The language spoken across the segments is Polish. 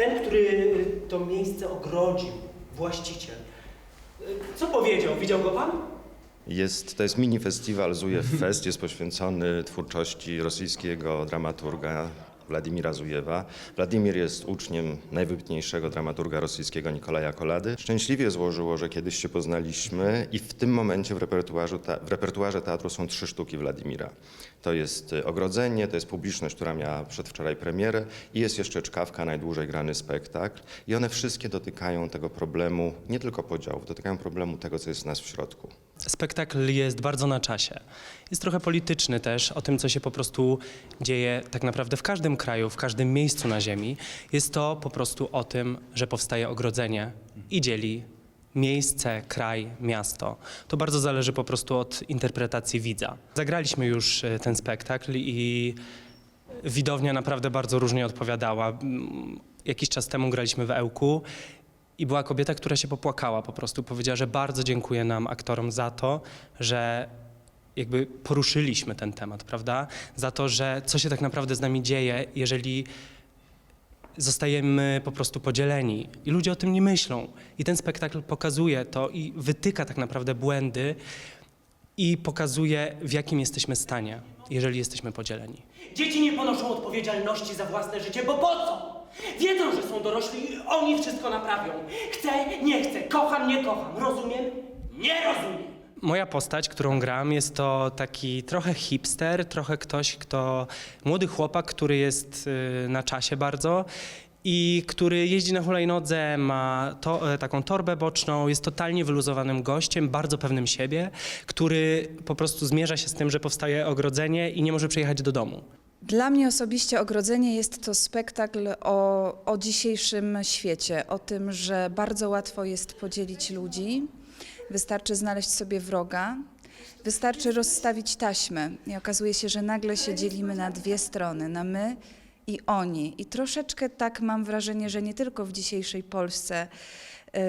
ten, który to miejsce ogrodził, właściciel. Co powiedział? Widział go pan? Jest, to jest mini festiwal Zujew Fest, jest poświęcony twórczości rosyjskiego dramaturga Władimira Zujewa. Władimir jest uczniem najwybitniejszego dramaturga rosyjskiego Nikolaja Kolady. Szczęśliwie złożyło, że kiedyś się poznaliśmy i w tym momencie w w repertuarze teatru są trzy sztuki Władimira. To jest y, Ogrodzenie, to jest publiczność, która miała przedwczoraj premierę i jest jeszcze Czkawka, najdłużej grany spektakl. I one wszystkie dotykają tego problemu, nie tylko podziałów, dotykają problemu tego, co jest w nas w środku. Spektakl jest bardzo na czasie. Jest trochę polityczny też, o tym, co się po prostu dzieje tak naprawdę w każdym kraju, w każdym miejscu na Ziemi. Jest to po prostu o tym, że powstaje ogrodzenie i dzieli miejsce, kraj, miasto. To bardzo zależy po prostu od interpretacji widza. Zagraliśmy już e, ten spektakl i widownia naprawdę bardzo różnie odpowiadała. Mm, Jakiś czas temu graliśmy w Ełku i była kobieta, która się popłakała po prostu. Powiedziała, że bardzo dziękuję nam, aktorom, za to, że jakby poruszyliśmy ten temat, prawda? Za to, że co się tak naprawdę z nami dzieje, jeżeli zostajemy po prostu podzieleni i ludzie o tym nie myślą. I ten spektakl pokazuje to i wytyka tak naprawdę błędy i pokazuje, w jakim jesteśmy stanie, jeżeli jesteśmy podzieleni. Dzieci nie ponoszą odpowiedzialności za własne życie, bo po co? Wiedzą, że są dorośli i oni wszystko naprawią. Chcę, nie chcę, kocham, nie kocham. Rozumiem? Nie rozumiem. Moja postać, którą gram, jest to taki trochę hipster, trochę ktoś, kto. młody chłopak, który jest y, na czasie bardzo i który jeździ na hulajnodze, ma to, e, taką torbę boczną, jest totalnie wyluzowanym gościem, bardzo pewnym siebie, który po prostu zmierza się z tym, że powstaje ogrodzenie i nie może przyjechać do domu. Dla mnie osobiście Ogrodzenie jest to spektakl o, o dzisiejszym świecie, o tym, że bardzo łatwo jest podzielić ludzi, wystarczy znaleźć sobie wroga, wystarczy rozstawić taśmę i okazuje się, że nagle się dzielimy na dwie strony, na my i oni. I troszeczkę tak mam wrażenie, że nie tylko w dzisiejszej Polsce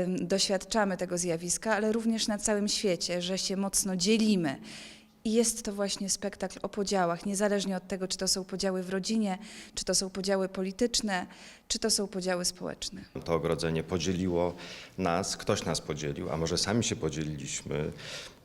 doświadczamy tego zjawiska, ale również na całym świecie, że się mocno dzielimy. I jest to właśnie spektakl o podziałach, niezależnie od tego, czy to są podziały w rodzinie, czy to są podziały polityczne, czy to są podziały społeczne. To ogrodzenie podzieliło nas, ktoś nas podzielił, a może sami się podzieliliśmy.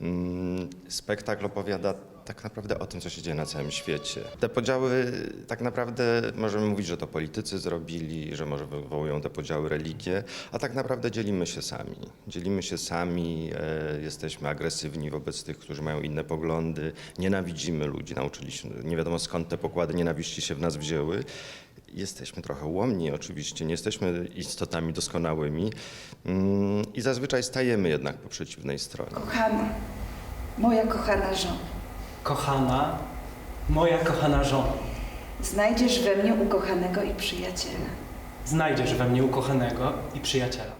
Mm, Spektakl opowiada tak naprawdę o tym, co się dzieje na całym świecie. Te podziały, tak naprawdę możemy mówić, że to politycy zrobili, że może wywołują te podziały religie, a tak naprawdę dzielimy się sami. Dzielimy się sami, e, jesteśmy agresywni wobec tych, którzy mają inne poglądy, nienawidzimy ludzi, nauczyliśmy, nie wiadomo skąd te pokłady nienawiści się w nas wzięły. Jesteśmy trochę ułomni oczywiście, nie jesteśmy istotami doskonałymi mm, i zazwyczaj stajemy jednak po przeciwnej stronie. Kochana, moja kochana żona, Kochana, moja kochana żona, znajdziesz we mnie ukochanego i przyjaciela. znajdziesz we mnie ukochanego i przyjaciela.